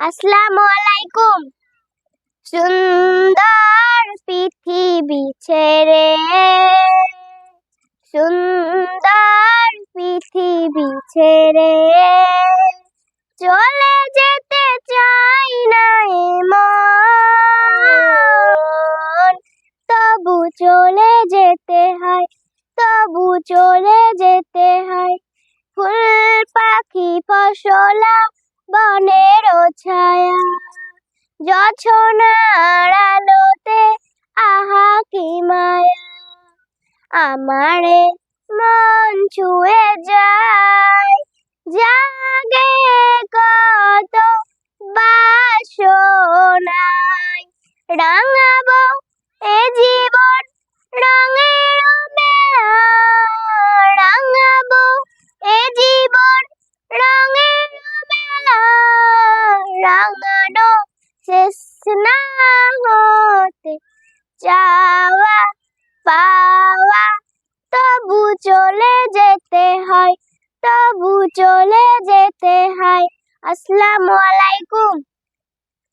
আসসালামু আলাইকুম সুন্দর পৃথিবী ছেড়ে। সুন্দর পৃথিবী ছেড়ে। চলে যেতে চাই না মন তবু চলে যেতে হয়, তবু চলে যেতে হয়। ফুল পাখি ফসলা বনের ছায়া যছনার আলোতে আহা কি মায়া। আমারে মন ছুঁয়ে যায়, জাগে কত বাসনায়। রাঙাবো শেষ না হতে চাওয়া পাওয়া তবু চলে যেতে হয় তবু চলে যেতে হয় আসসালামু আলাইকুম